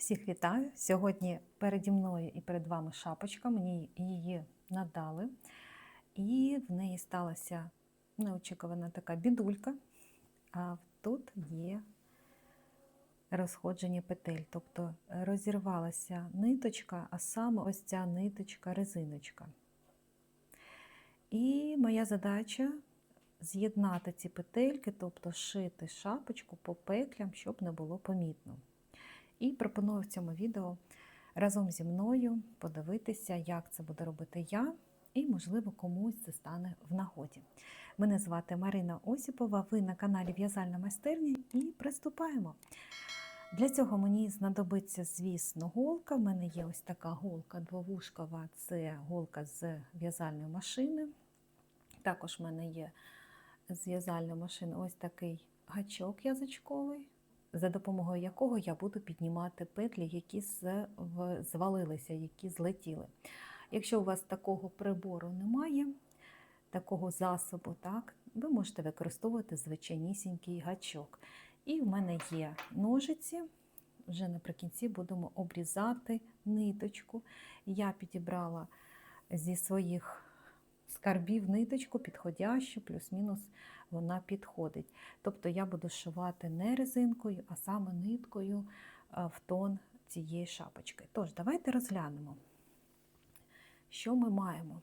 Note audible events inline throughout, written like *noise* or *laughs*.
Всіх вітаю! Сьогодні переді мною і перед вами шапочка. Мені її надали, і в неї сталася неочікувана така бідулька. А тут є розходження петель, тобто розірвалася ниточка, а саме ось ця ниточка резиночка. І моя задача з'єднати ці петельки, тобто шити шапочку по петлям, щоб не було помітно. І пропоную в цьому відео разом зі мною подивитися, як це буду робити я, і, можливо, комусь це стане в нагоді. Мене звати Марина Осіпова, ви на каналі В'язальна майстерня і приступаємо. Для цього мені знадобиться, звісно, голка. У мене є ось така голка двовушкова, це голка з в'язальної машини. Також в мене є з в'язальної машини ось такий гачок язичковий за допомогою якого я буду піднімати петлі, які звалилися, які злетіли. Якщо у вас такого прибору немає, такого засобу, так, ви можете використовувати звичайнісінький гачок. І в мене є ножиці, вже наприкінці будемо обрізати ниточку. Я підібрала зі своїх скарбів ниточку, підходящу, плюс-мінус вона підходить. Тобто я буду шивати не резинкою, а саме ниткою в тон цієї шапочки. Тож, давайте розглянемо, що ми маємо.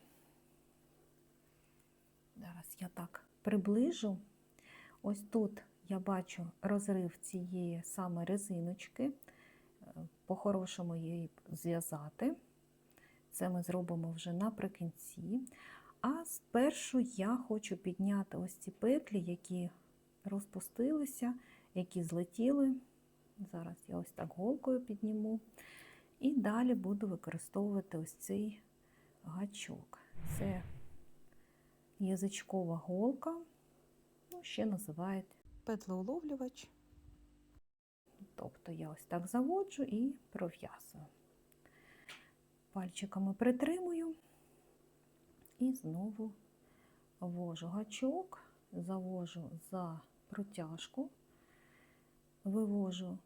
Зараз я так приближу. Ось тут я бачу розрив цієї саме резиночки, по-хорошому її зв'язати. Це ми зробимо вже наприкінці. А спершу я хочу підняти ось ці петлі, які розпустилися, які злетіли. Зараз я ось так голкою підніму. І далі буду використовувати ось цей гачок. Це язичкова голка, ну, ще називають петлеуловлювач. Тобто я ось так заводжу і пров'язую. Пальчиками притримую. І знову ввожу гачок, завожу за протяжку, вивожу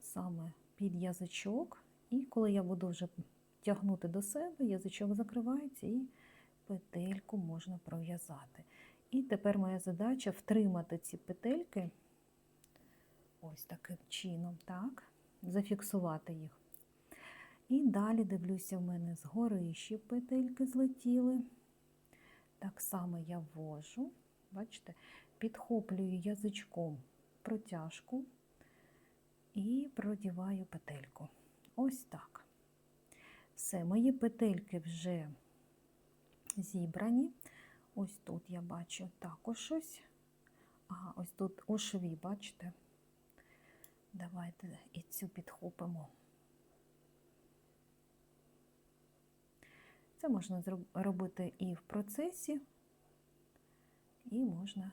саме під язичок, і коли я буду вже тягнути до себе, язичок закривається і петельку можна пров'язати. І тепер моя задача втримати ці петельки ось таким чином, так, зафіксувати їх. І далі дивлюся, в мене згори ще петельки злетіли. Так само я ввожу, бачите, підхоплюю язичком протяжку і продіваю петельку. Ось так. Все, мої петельки вже зібрані. Ось тут я бачу також щось. Ага, ось тут у шві, бачите? Давайте і цю підхопимо. Це можна робити і в процесі, і можна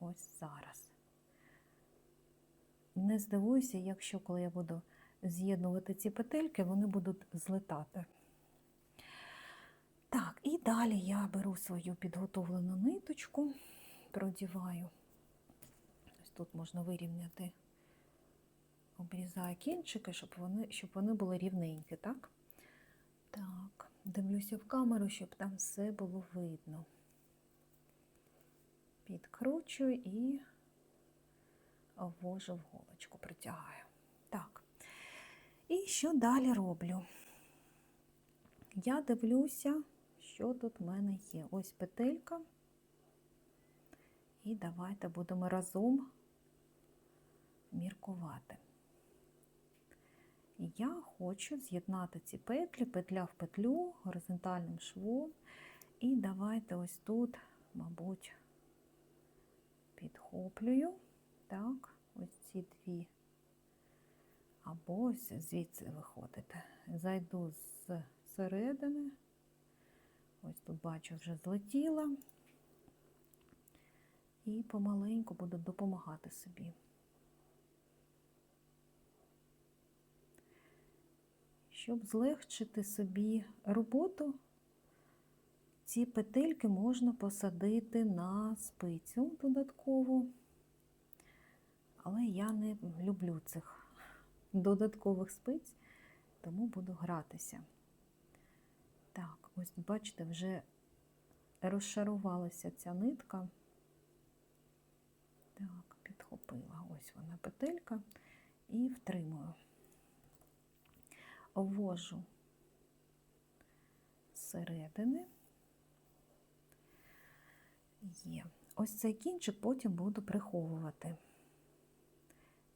ось зараз. Не здивуюся, якщо коли я буду з'єднувати ці петельки, вони будуть злетати. Так, і далі я беру свою підготовлену ниточку, продіваю. Ось тут можна вирівняти, обрізаю кінчики, щоб вони, щоб вони були рівненькі, так? Так. Дивлюся в камеру, щоб там все було видно. Підкручую і ввожу в голочку, притягаю. Так. І що далі роблю? Я дивлюся, що тут в мене є. Ось петелька. І давайте будемо разом міркувати. Я хочу з'єднати ці петлі, петля в петлю горизонтальним швом. І давайте ось тут, мабуть, підхоплюю, так, ось ці дві, або ось звідси виходити. Зайду з середини, ось тут бачу, вже злетіла, і помаленьку буду допомагати собі. Щоб злегчити собі роботу, ці петельки можна посадити на спицю додаткову, але я не люблю цих додаткових спиць, тому буду гратися. Так, ось бачите, вже розшарувалася ця нитка. Так, підхопила ось вона петелька і втримую. Ввожу зсередини. Є. Ось цей кінчик потім буду приховувати.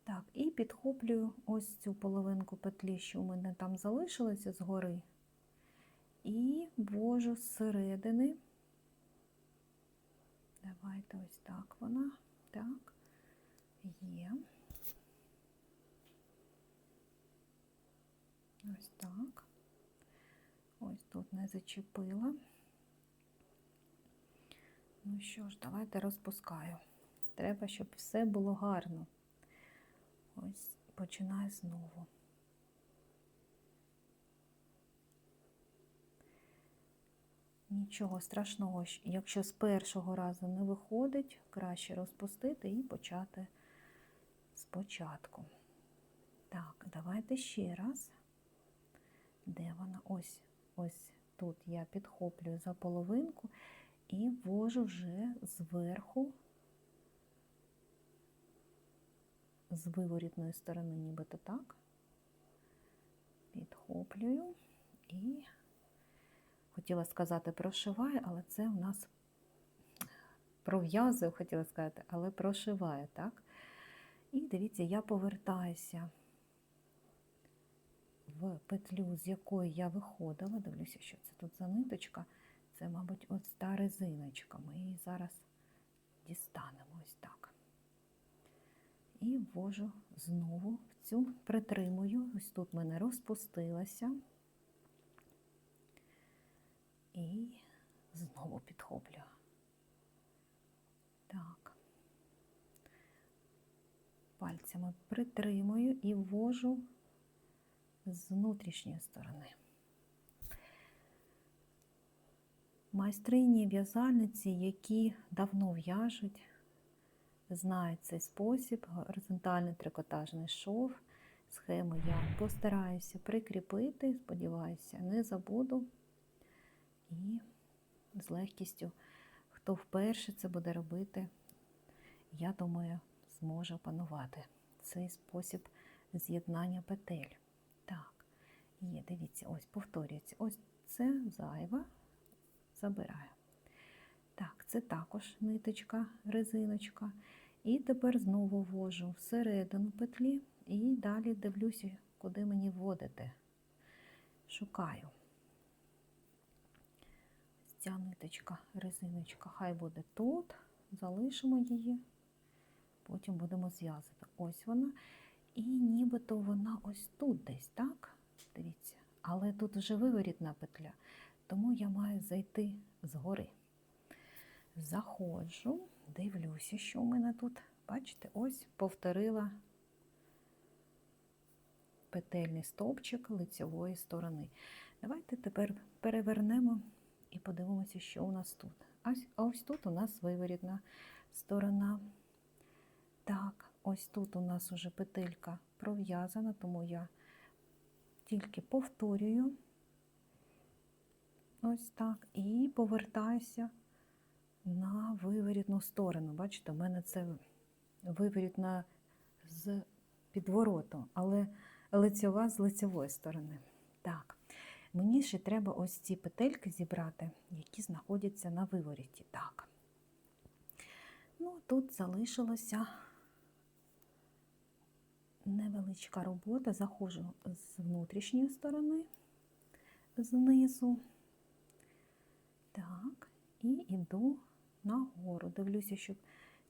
Так, і підхоплюю ось цю половинку петлі, що у мене там залишилося згори, і ввожу зсередини. Давайте ось так вона. Так, є. Ось так. Ось тут не зачепила. Ну що ж, давайте розпускаю. Треба, щоб все було гарно. Ось починаю знову. Нічого страшного, якщо з першого разу не виходить, краще розпустити і почати спочатку. Так, давайте ще раз. Де вона? Ось, ось тут я підхоплюю за половинку і ввожу вже зверху, з виворітної сторони, нібито так, підхоплюю і хотіла сказати прошиваю, але це у нас пров'язую, хотіла сказати, але прошиваю, так? І дивіться, я повертаюся в петлю, з якої я виходила. Дивлюся, що це тут за ниточка. Це, мабуть, ось та резиночка. Ми її зараз дістанемо ось так. І ввожу знову в цю притримую. Ось тут в мене розпустилася. І знову підхоплю. Так. Пальцями притримую і ввожу з внутрішньої сторони. Майстрині в'язальниці, які давно в'яжуть, знають цей спосіб, горизонтальний трикотажний шов. Схему я постараюся прикріпити, сподіваюся, не забуду. І з легкістю, хто вперше це буде робити, я думаю, зможе опанувати цей спосіб з'єднання петель. Є, дивіться, ось повторюється. Ось це зайва, забираю. Так, це також ниточка, резиночка. І тепер знову ввожу всередину петлі і далі дивлюся, куди мені вводити. Шукаю. Ця ниточка, резиночка, хай буде тут, залишимо її, потім будемо зв'язати. Ось вона. І нібито вона ось тут десь, так? Дивіться. Але тут вже виворітна петля, тому я маю зайти згори. Заходжу, дивлюся, що в мене тут. Бачите, ось повторила петельний стовпчик лицевої сторони. Давайте тепер перевернемо і подивимося, що у нас тут. А ось тут у нас виворітна сторона. Так, ось тут у нас уже петелька пров'язана, тому я тільки повторюю ось так, і повертаюся на виворітну сторону. Бачите, у мене це виворітна з підвороту, але лицьова з лицевої сторони. Так, мені ще треба ось ці петельки зібрати, які знаходяться на виворіті. Так. Ну, тут залишилося невеличка робота. Заходжу з внутрішньої сторони, знизу. Так, і йду нагору. Дивлюся, щоб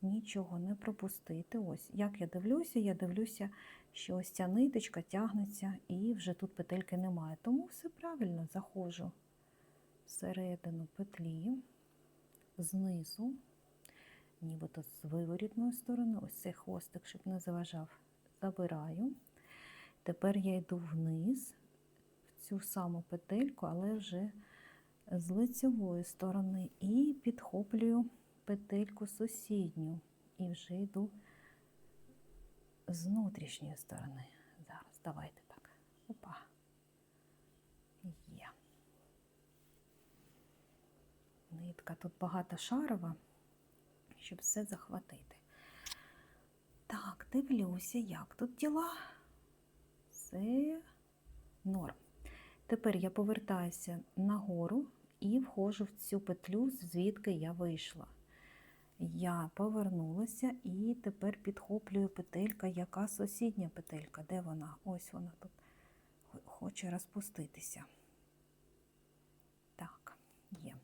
нічого не пропустити. Ось, як я дивлюся, я дивлюся, що ось ця ниточка тягнеться і вже тут петельки немає. Тому все правильно заходжу всередину петлі, знизу, нібито з виворітної сторони, ось цей хвостик, щоб не заважав, забираю. Тепер я йду вниз в цю саму петельку, але вже з лицевої сторони і підхоплюю петельку сусідню і вже йду з внутрішньої сторони. Зараз давайте так. Опа. Є. Нитка тут багатошарова, щоб все захватити. Дивлюся, як тут діла. Все норм. Тепер я повертаюся нагору і входжу в цю петлю, звідки я вийшла. Я повернулася і тепер підхоплюю петелька, яка сусідня петелька. Де вона? Ось вона тут хоче розпуститися. Так, є.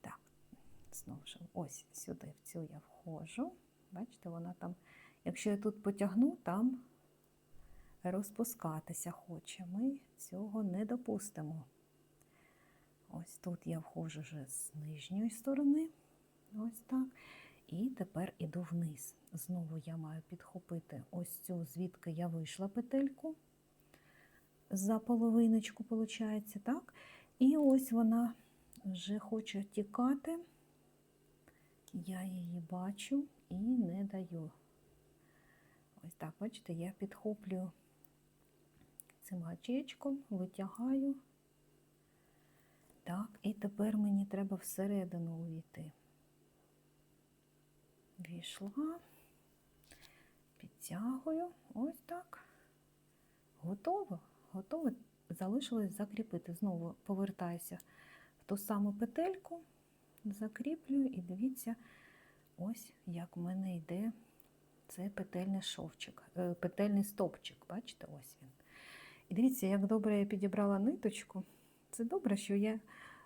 Так, знову ж, ось сюди, в цю я входжу. Бачите, вона там, якщо я тут потягну, там розпускатися хоче. Ми цього не допустимо. Ось тут я входжу вже з нижньої сторони. Ось так. І тепер іду вниз. Знову я маю підхопити ось цю, звідки я вийшла петельку. За половиночку, виходить, так? І ось вона вже хоче тікати. Я її бачу і не даю. Ось так, бачите, я підхоплюю цим гачечком, витягаю. Так, і тепер мені треба всередину увійти. Війшла, підтягую, ось так. Готово, готово. Залишилось закріпити. Знову повертаюся в ту саму петельку, закріплюю і дивіться, ось як в мене йде це петельний шовчик, е, петельний стопчик. Бачите, ось він. І дивіться, як добре я підібрала ниточку. Це добре, що я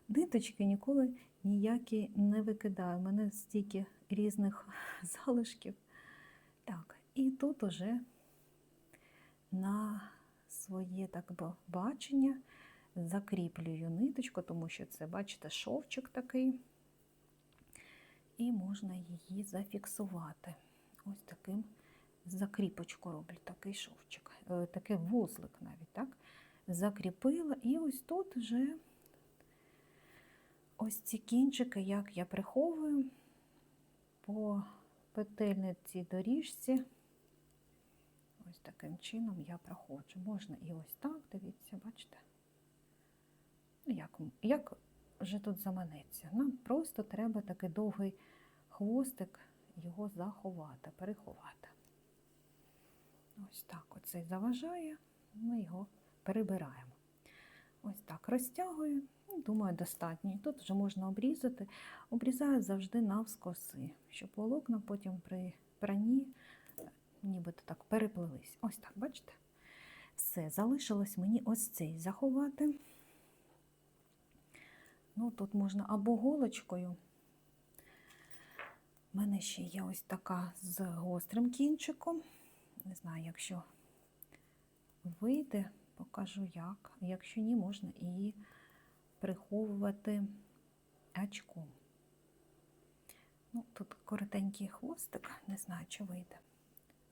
ниточки ніколи ніякі не викидаю. У мене стільки різних *laughs* залишків. Так, і тут уже на своє так бачення закріплюю ниточку, тому що це, бачите, шовчик такий, і можна її зафіксувати. Ось таким закріпочку роблю, такий шовчик, е, такий вузлик навіть, так? Закріпила, і ось тут вже ось ці кінчики, як я приховую по петельниці доріжці. Ось таким чином я проходжу. Можна і ось так, дивіться, бачите? Ну, як, як вже тут заманеться? Нам просто треба такий довгий хвостик його заховати, переховати. Ось так оцей заважає, ми його перебираємо. Ось так розтягую, ну, думаю, достатньо. Тут вже можна обрізати. Обрізаю завжди навскоси, щоб волокна потім при пранні нібито так переплились. Ось так, бачите? Все, залишилось мені ось цей заховати. Ну, Тут можна або голочкою. У мене ще є ось така з гострим кінчиком. Не знаю, якщо вийде, покажу як. Якщо ні, можна і приховувати очком. Ну, Тут коротенький хвостик, не знаю, чи вийде.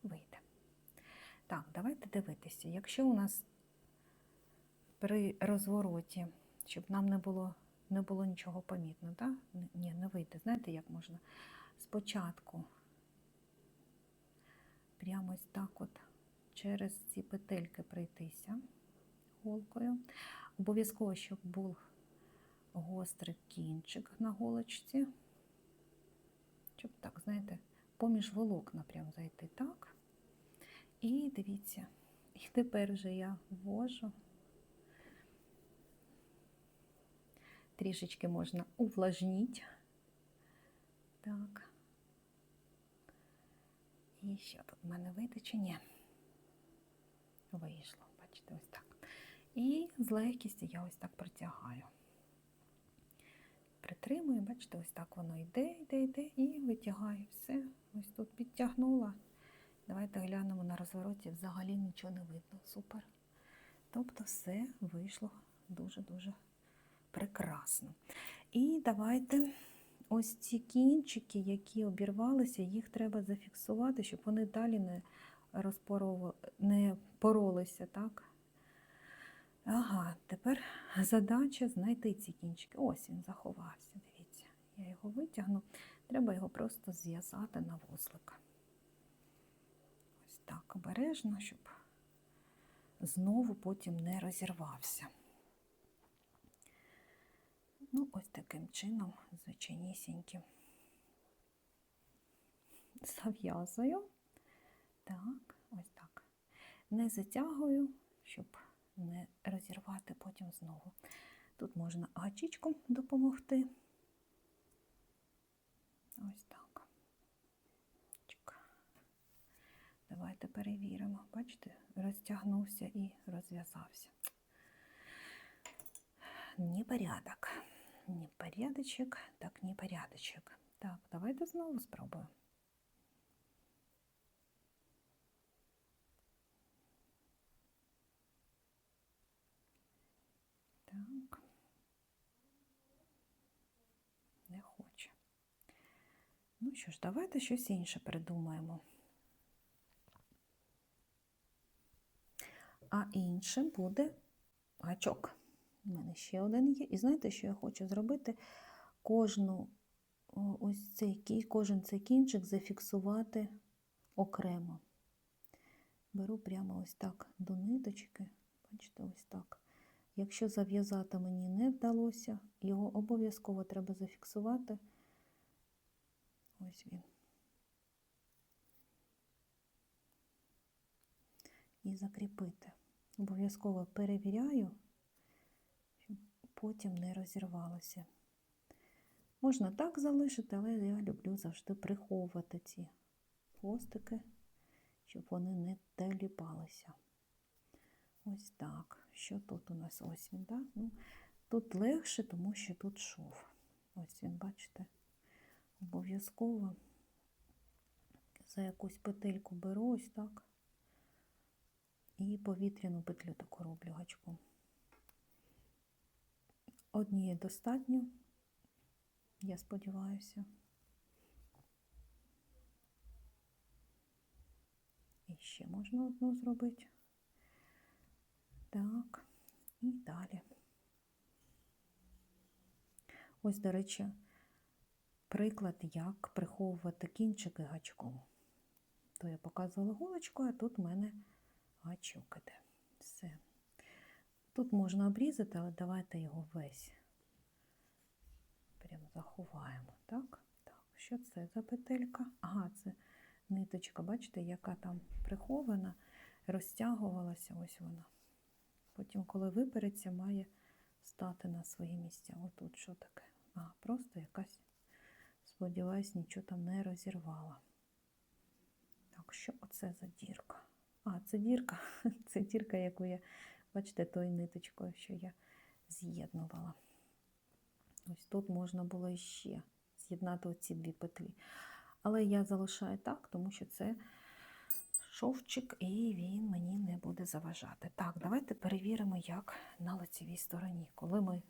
Вийде. Так, давайте дивитися. Якщо у нас при розвороті, щоб нам не було не було нічого помітно, так? Ні, не вийде. Знаєте, як можна? Спочатку прямо ось так от через ці петельки пройтися голкою. Обов'язково, щоб був гострий кінчик на голочці. Щоб так, знаєте, поміж волокна прям зайти так. І дивіться, і тепер вже я ввожу. Трішечки можна увлажнити. Так. І що тут в мене вийде чи ні? Вийшло, бачите, ось так. І з легкістю я ось так протягаю. Притримую, бачите, ось так воно йде, йде, йде і витягаю. Все, ось тут підтягнула. Давайте глянемо на розвороті, взагалі нічого не видно. Супер. Тобто все вийшло дуже-дуже прекрасно. І давайте ось ці кінчики, які обірвалися, їх треба зафіксувати, щоб вони далі не не поролися. так? Ага, тепер задача знайти ці кінчики. Ось він заховався, дивіться. Я його витягну, треба його просто зв'язати на вузлик. Ось так обережно, щоб знову потім не розірвався. Ну, ось таким чином, звичайнісіньким. Зав'язую. Так, ось так. Не затягую, щоб не розірвати потім знову. Тут можна гачичком допомогти. Ось так. Давайте перевіримо. Бачите, розтягнувся і розв'язався. Непорядок. Непорядочок, так непорядочок. Так, давайте знову спробуємо. Так. Не хоче. Ну що ж, давайте щось інше придумаємо. А інше буде гачок. У мене ще один є. І знаєте, що я хочу зробити? Кожну ось цей кожен цей кінчик зафіксувати окремо. Беру прямо ось так до ниточки. Бачите, ось так. Якщо зав'язати мені не вдалося, його обов'язково треба зафіксувати. Ось він. І закріпити. Обов'язково перевіряю, потім не розірвалося. Можна так залишити, але я люблю завжди приховувати ці хвостики, щоб вони не доліпалися. Ось так. Що тут у нас? Ось він, так? Ну, тут легше, тому що тут шов. Ось він, бачите, обов'язково за якусь петельку беру ось так. І повітряну петлю таку роблю гачком. Однієї достатньо, я сподіваюся. І ще можна одну зробити. Так, і далі. Ось, до речі, приклад, як приховувати кінчики гачком. То я показувала голочку, а тут в мене гачок іде. Тут можна обрізати, але давайте його весь прямо заховаємо. Так? Так, що це за петелька? Ага, це ниточка, бачите, яка там прихована, розтягувалася, ось вона. Потім, коли випереться, має стати на свої місця. Отут що таке? А, просто якась, сподіваюсь, нічого там не розірвала. Так, що оце за дірка? А, це дірка. *laughs* Це дірка, яку я, бачите, тою ниточкою, що я з'єднувала. Ось тут можна було іще з'єднати оці дві петлі. Але я залишаю так, тому що це шовчик, і він мені не буде заважати. Так, давайте перевіримо, як на лицевій стороні. Коли ми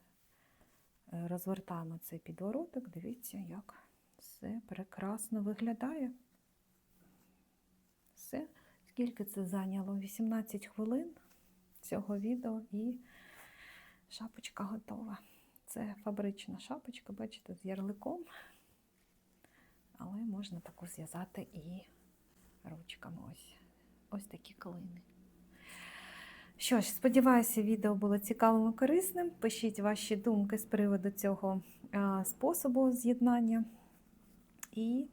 е, розвертаємо цей підвороток, дивіться, як все прекрасно виглядає. Все. Скільки це зайняло? 18 хвилин цього відео і шапочка готова. Це фабрична шапочка, бачите, з ярликом. Але можна таку зв'язати і ручками. Ось ось такі клини. Що ж, сподіваюся, відео було цікавим і корисним. Пишіть ваші думки з приводу цього способу з'єднання. І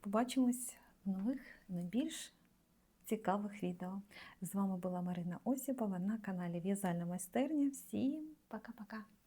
побачимось в нових, найбільш цікавих відео. З вами була Марина Осіпова на каналі В'язальна майстерня. Всім пока-пока!